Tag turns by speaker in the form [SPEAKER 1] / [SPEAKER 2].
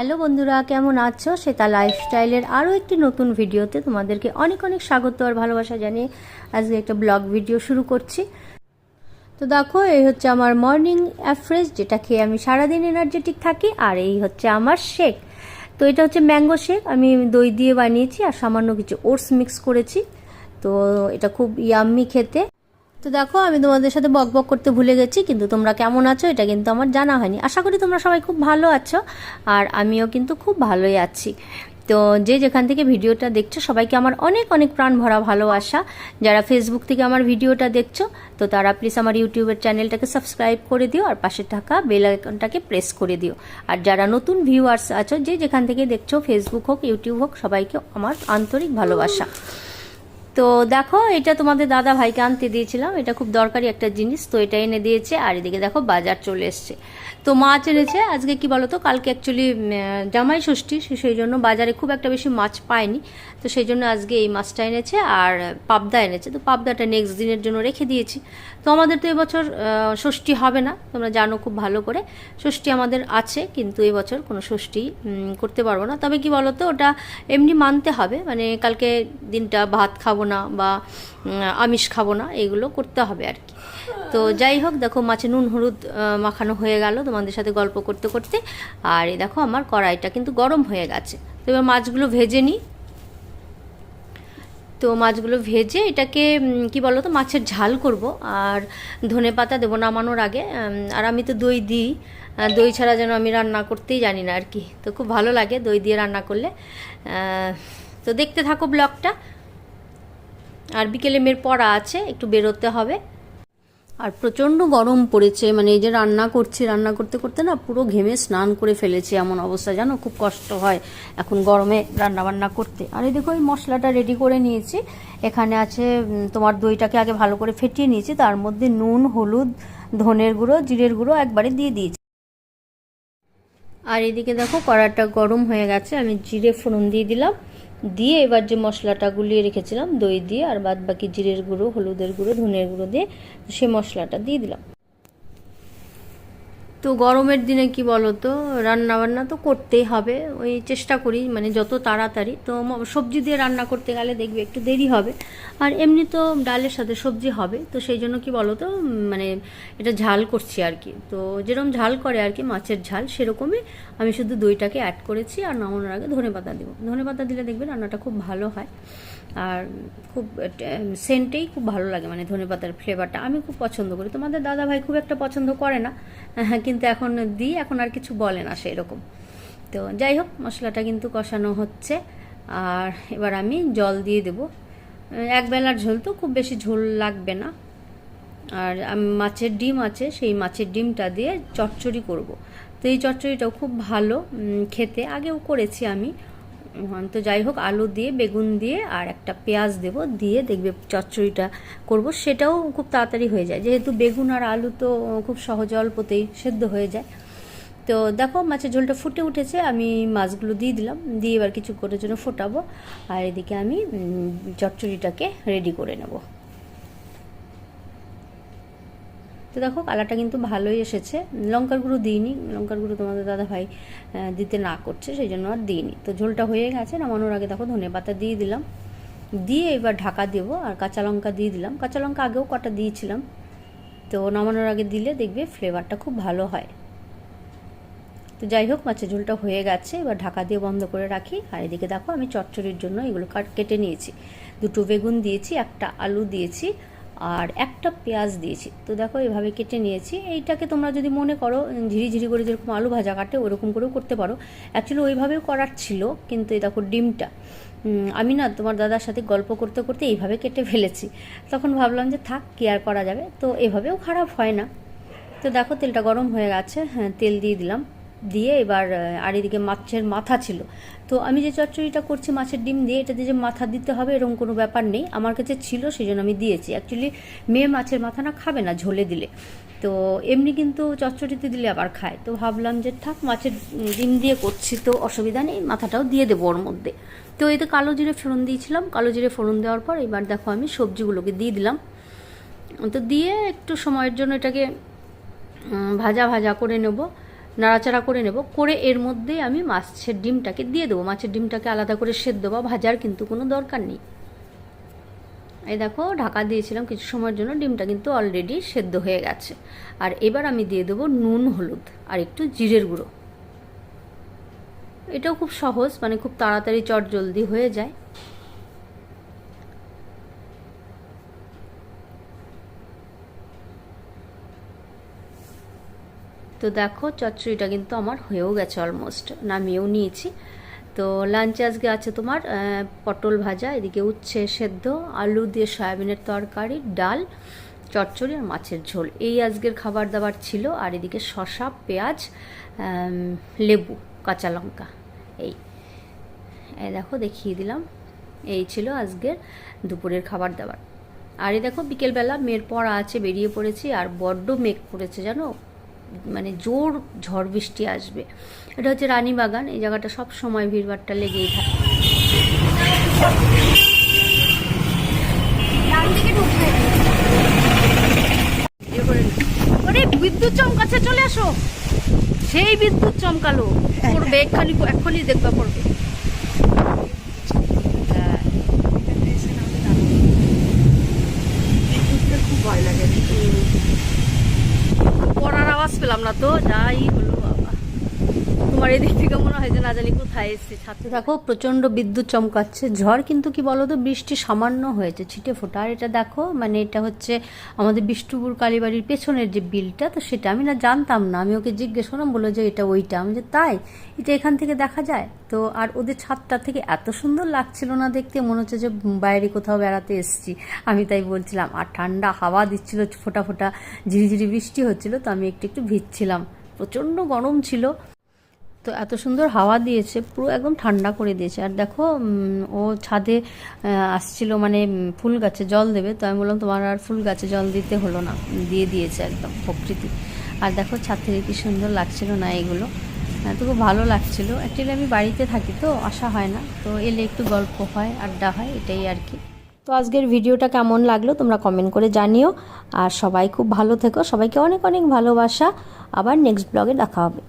[SPEAKER 1] Hello বন্ধুরা, কেমন আছো? সেটা লাইফস্টাইলের আরও একটি নতুন ভিডিওতে তোমাদেরকে অনেক অনেক স্বাগত আর ভালোবাসা জানিয়ে আজকে একটা ব্লগ ভিডিও শুরু করছি। তো দেখো, এই হচ্ছে আমার মর্নিং অ্যাফ্রেশ যেটা খেয়ে আমি সারাদিন এনার্জেটিক থাকি, আর এই হচ্ছে আমার শেক তো এটা হচ্ছে ম্যাঙ্গো শেক আমি দই দিয়ে বানিয়েছি আর সামান্য কিছু ওটস মিক্স করেছি। তো এটা খুব ইয়াম্মি খেতে। তো দেখো, আমি তোমাদের সাথে বক বক করতে ভুলে গেছি, কিন্তু তোমরা কেমন আছো এটা কিন্তু আমার জানা হয়নি। আশা করি তোমরা সবাই খুব ভালো আছো, আর আমিও কিন্তু খুব ভালোই আছি। তো যে যেখান থেকে ভিডিওটা দেখছ, সবাইকে আমার অনেক অনেক প্রাণ ভরা ভালোবাসা। যারা ফেসবুক থেকে আমার ভিডিওটা দেখছ, তো তারা প্লিজ আমার ইউটিউবের চ্যানেলটাকে সাবস্ক্রাইব করে দিও, আর পাশে থাকা বেল আইকনটাকে প্রেস করে দিও। আর যারা নতুন ভিউয়ার্স আছো, যে যেখান থেকে দেখছ ফেসবুক হোক ইউটিউব হোক, সবাইকে আমার আন্তরিক ভালোবাসা। তো দেখো, এটা তোমাদের দাদা ভাইকে আনতে দিয়েছিলাম। এটা খুব দরকারি একটা জিনিস, তো এটা এনে দিয়েছে। আর এদিকে দেখো, বাজার চলে এসছে। তো মাছ এনেছে আজকে কি বলতো, কালকে অ্যাকচুয়ালি জামাই ষষ্ঠী সেই জন্য বাজারে খুব একটা বেশি মাছ পায়নি। তো সেই জন্য আজকে এই মাছটা এনেছে আর পাবদা এনেছে। তো পাবদাটা নেক্সট দিনের জন্য রেখে দিয়েছি। তো আমাদের তো এবছর ষষ্ঠী হবে না, তোমরা জানো খুব ভালো করে। ষষ্ঠী আমাদের আছে, কিন্তু এবছর কোনো ষষ্ঠী করতে পারব না। তবে কি বলতো, ওটা এমনি মানতে হবে। মানে কালকে দিনটা ভাত খাব না বা আমিষ খাব না, এগুলো করতে হবে আর কি। তো যাই হোক, দেখো মাছে নুন, হলুদ মাখানো হয়ে গেল, তোমাদের সাথে গল্প করতে করতে। আর এই দেখো আমার কড়াইটা কিন্তু গরম হয়ে গেছে। তো এবার মাছগুলো ভেজে নিই। তো মাছগুলো ভেজে এটাকে কি বলো তো মাছের ঝাল করব। আর ধনে পাতা দেবো নামানোর আগে আর আমি তো দই দিই। দই ছাড়া যেন আমি রান্না করতেই জানি না আর কি। তো খুব ভালো লাগে দই দিয়ে রান্না করলে। তো দেখতে থাকো ব্লগটা। আর বিকেলে মেয়ের পড়া আছে, একটু বেরোতে হবে। আর প্রচণ্ড গরম পড়েছে মানে এই যে রান্না করছি, রান্না করতে করতে না পুরো ঘেমে স্নান করে ফেলেছি এমন অবস্থা। জানো, খুব কষ্ট হয় এখন গরমে রান্না বান্না করতে। আর এই দেখো, এই মশলাটা রেডি করে নিয়েছি। এখানে আছে তোমার দইটাকে আগে ভালো করে ফেটিয়ে নিয়েছি, তার মধ্যে নুন, হলুদ, ধনের গুঁড়ো, জিরের গুঁড়ো একবারে দিয়ে দিয়েছি। আর এদিকে দেখো কড়াটা গরম হয়ে গেছে, আমি জিরে ফোড়ন দিয়ে দিলাম। দিয়ে এবার যে মশলাটা গুলিয়ে রেখেছিলাম, দই দিয়ে আর বাদ বাকি জিরের গুঁড়ো, হলুদের গুঁড়ো, ধনের গুঁড়ো দিয়ে, সে মশলাটা দিয়ে দিলাম। তো গরমের দিনে কি বলো তো রান্না বান্না তো করতেই হবে, ওই চেষ্টা করি মানে যত তাড়াতাড়ি। তো সবজি দিয়ে রান্না করতে গেলে দেখবে একটু দেরি হবে। আর এমনি তো ডালের সাথে সবজি হবে, তো সেই জন্য কি বলো তো মানে এটা ঝাল করছি আর কি। তো যেরকম ঝাল করে আর কি, মাছের ঝাল, সেরকমই আমি শুধু দইটাকে অ্যাড করেছি, আর নামানোর আগে ধনে পাতা দেবো। ধনে পাতা দিলে দেখবে রান্নাটা খুব ভালো হয়। আর খুব সেন্টেই খুব ভালো লাগে মানে ধনে পাতার ফ্লেভারটা আমি খুব পছন্দ করি। তোমাদের দাদা ভাই খুব একটা পছন্দ করে না হ্যাঁ, কিন্তু এখন দিই এখন আর কিছু বলে না সেই রকম তো যাই হোক মশলাটা কিন্তু কষানো হচ্ছে। আর এবার আমি জল দিয়ে দেবো। এক বেলার ঝোল তো খুব বেশি ঝোল লাগবে না। আর মাছের ডিম আছে সেই মাছের ডিমটা দিয়ে চচ্চড়ি করব। তো এই চচ্চড়িটাও খুব ভালো খেতে। আগেও করেছি আমি। তো যাই হোক, আলু দিয়ে, বেগুন দিয়ে আর একটা পেঁয়াজ দেব, দিয়ে দেখবে চচ্চড়িটা করব। সেটাও খুব তাড়াতাড়ি হয়ে যায়। যেহেতু বেগুন আর আলু তো খুব সহজ অল্পতেই সেদ্ধ হয়ে যায়। তো দেখো, মাছের ঝোলটা ফুটে উঠেছে। আমি মাছগুলো দিয়ে দিলাম। দিয়ে এবার কিছু করে জন্য ফোটাবো। আর এদিকে আমি চচ্চড়িটাকে রেডি করে নেব। তো দেখো, কালারটা কিন্তু ভালোই এসেছে। লঙ্কার গুঁড়ো দিইনি। লঙ্কার গুঁড়ো তোমাদের দাদা ভাই দিতে না করছে, সেই জন্য আর দিইনি। তো ঝোলটা হয়ে গেছে, নামানোর আগে দেখো ধনে পাতা দিয়ে দিলাম। দিয়ে এবার ঢাকা দেবো আর কাঁচা লঙ্কা দিয়ে দিলাম। কাঁচা লঙ্কা আগেও কটা দিয়েছিলাম। তো নামানোর আগে দিলে দেখবে ফ্লেভারটা খুব ভালো হয়। তো যাই হোক, মাছের ঝোলটা হয়ে গেছে। এবার ঢাকা দিয়ে বন্ধ করে রাখি। আর এদিকে দেখো, আমি চচ্চড়ির জন্য এগুলো কাট, কেটে নিয়েছি। দুটো বেগুন দিয়েছি, একটা আলু দিয়েছি। আর একটা পেঁয়াজ দিয়েছি। তো দেখো এভাবে কেটে নিয়েছি। এইটাকে তোমরা যদি মনে করো ঝিরি ঝিরি করে যেরকম আলু ভাজা কাটে, ওরকম করেও করতে পারো। অ্যাকচুয়ালি ওইভাবেও করার ছিল, কিন্তু এই দেখো ডিমটা। আমি না তোমার দাদার সাথে গল্প করতে করতে এইভাবে কেটে ফেলেছি। তখন ভাবলাম যে থাক, কি আর করা যাবে? তো এভাবেও খারাপ হয় না। তো দেখো তেলটা গরম হয়ে গেছে হ্যাঁ তেল দিয়ে দিলাম। দিয়ে এবার আর এদিকে মাছের মাথা ছিল। তো আমি যে চচ্চড়িটা করছি, মাছের ডিম দিয়ে এটাতে যে মাথা দিতে হবে এরকম কোনো ব্যাপার নেই। আমার কাছে ছিল সেই জন্য আমি দিয়েছি। অ্যাকচুয়ালি মেয়ে মাছের মাথা না খাবে না, ঝোলে দিলে। তো এমনি কিন্তু চচ্চড়িতে দিলে আবার খায়। তো ভাবলাম যে থাক, মাছের ডিম দিয়ে করছি, তো অসুবিধা নেই, মাথাটাও দিয়ে দেবো ওর মধ্যে। তো এতে কালো জিরে ফোড়ন দিয়েছিলাম। কালো জিরে ফোড়ন দেওয়ার পর এবার দেখো আমি সবজিগুলোকে দিয়ে দিলাম। তো দিয়ে একটু সময়ের জন্য এটাকে ভাজা ভাজা করে নেব। নাড়াচাড়া করে নেব, করে এর মধ্যে আমি মাছের ডিমটাকে দিয়ে দেবো। মাছের ডিমটাকে আলাদা করে সেদ্ধ বা ভাজার কিন্তু কোনো দরকার নেই। এই দেখো, ঢাকা দিয়েছিলাম কিছু সময়ের জন্য, ডিমটা কিন্তু অলরেডি সেদ্ধ হয়ে গেছে। আর এবার আমি দিয়ে দেবো নুন, হলুদ আর একটু জিরের গুঁড়ো। এটাও খুব সহজ মানে খুব তাড়াতাড়ি চট জলদি হয়ে যায়। তো দেখো, চচ্চড়িটা কিন্তু আমার হয়েও গেছে অলমোস্ট নামিয়েও নিয়েছি। তো লাঞ্চে আজকে আছে তোমার পটল ভাজা, এদিকে উচ্ছে সেদ্ধ, আলু দিয়ে সয়াবিনের তরকারি, ডাল, চচ্চড়ি আর মাছের ঝোল। এই আজকের খাবার দাবার ছিল, আর এদিকে শশা পেঁয়াজ লেবু, কাঁচা লঙ্কা, এই। দেখো, দেখিয়ে দিলাম। এই ছিল আজকের দুপুরের খাবার দাবার আর এই দেখো, বিকেলবেলা মেয়ের পড়া আছে, বেরিয়ে পড়েছি, আর বড্ড মেঘ পড়েছে জানো? মানে জোর ঝড় বৃষ্টি আসবে। এটা হচ্ছে রানীবাগান, এই জায়গাটা সব সময় ভিড়ভাড়টা লেগেই থাকে। ওরে, বিদ্যুৎ চমকাচ্ছে, চলে আসো। সেই বিদ্যুৎ চমকালো। পড়বে, এক্ষুনি এক্ষুনি দেখবা পড়বে হ্যাঁ।
[SPEAKER 2] খুব ভয় লাগে
[SPEAKER 1] পড়ার আওয়াজ পেলাম না তো যাই হলো তোমার এদিক থেকে মনে হয় যে না জানি কোথায় এসেছি ছাত্র দেখো প্রচণ্ড বিদ্যুৎ চমকাচ্ছে। ঝড় কিন্তু কি বলো তো বৃষ্টি সামান্য হয়েছে ছিটে ফোটা। আর এটা দেখো মানে এটা হচ্ছে আমাদের বিষ্ণুপুর কালীবাড়ির পেছনের যে বিলটা তো সেটা আমি না জানতাম না। আমি ওকে জিজ্ঞেস করলাম বলল যে এটা ওইটা। আমি যে তাই? এটা এখান থেকে দেখা যায়? তো আর ওদের ছাদটা থেকে এত সুন্দর লাগছিল না দেখতে মনে হচ্ছে যে বাইরে কোথাও বেড়াতে এসেছি। আমি তাই বলছিলাম আর ঠান্ডা হাওয়া দিচ্ছিল ফোটা ফোটা ঝিরিঝিরি বৃষ্টি হচ্ছিল তো আমি একটু একটু ভিজছিলাম। প্রচণ্ড গরম ছিল। তো এত সুন্দর হাওয়া দিয়েছে, পুরো একদম ঠান্ডা করে দিয়েছে। আর দেখো ও ছাদে আসছিল মানে ফুল গাছে জল দেবে, তো আমি বললাম, তোমার আর ফুল গাছে জল দিতে হলো না। দিয়ে দিয়েছে একদম প্রকৃতি। আর দেখো, ছাদ থেকে কি সুন্দর লাগছিল না এগুলো। তো খুব ভালো লাগছিল। অ্যাকচুয়ালি আমি বাড়িতে থাকি, তো আসা হয় না। তো এলে একটু গল্প হয়, আড্ডা হয়, এটাই আর কি। তো আজকের ভিডিওটা কেমন লাগল তোমরা কমেন্ট করে জানিও। আর সবাই খুব ভালো থেকো। সবাইকে অনেক অনেক ভালোবাসা। আবার নেক্সট ব্লগে দেখা হবে।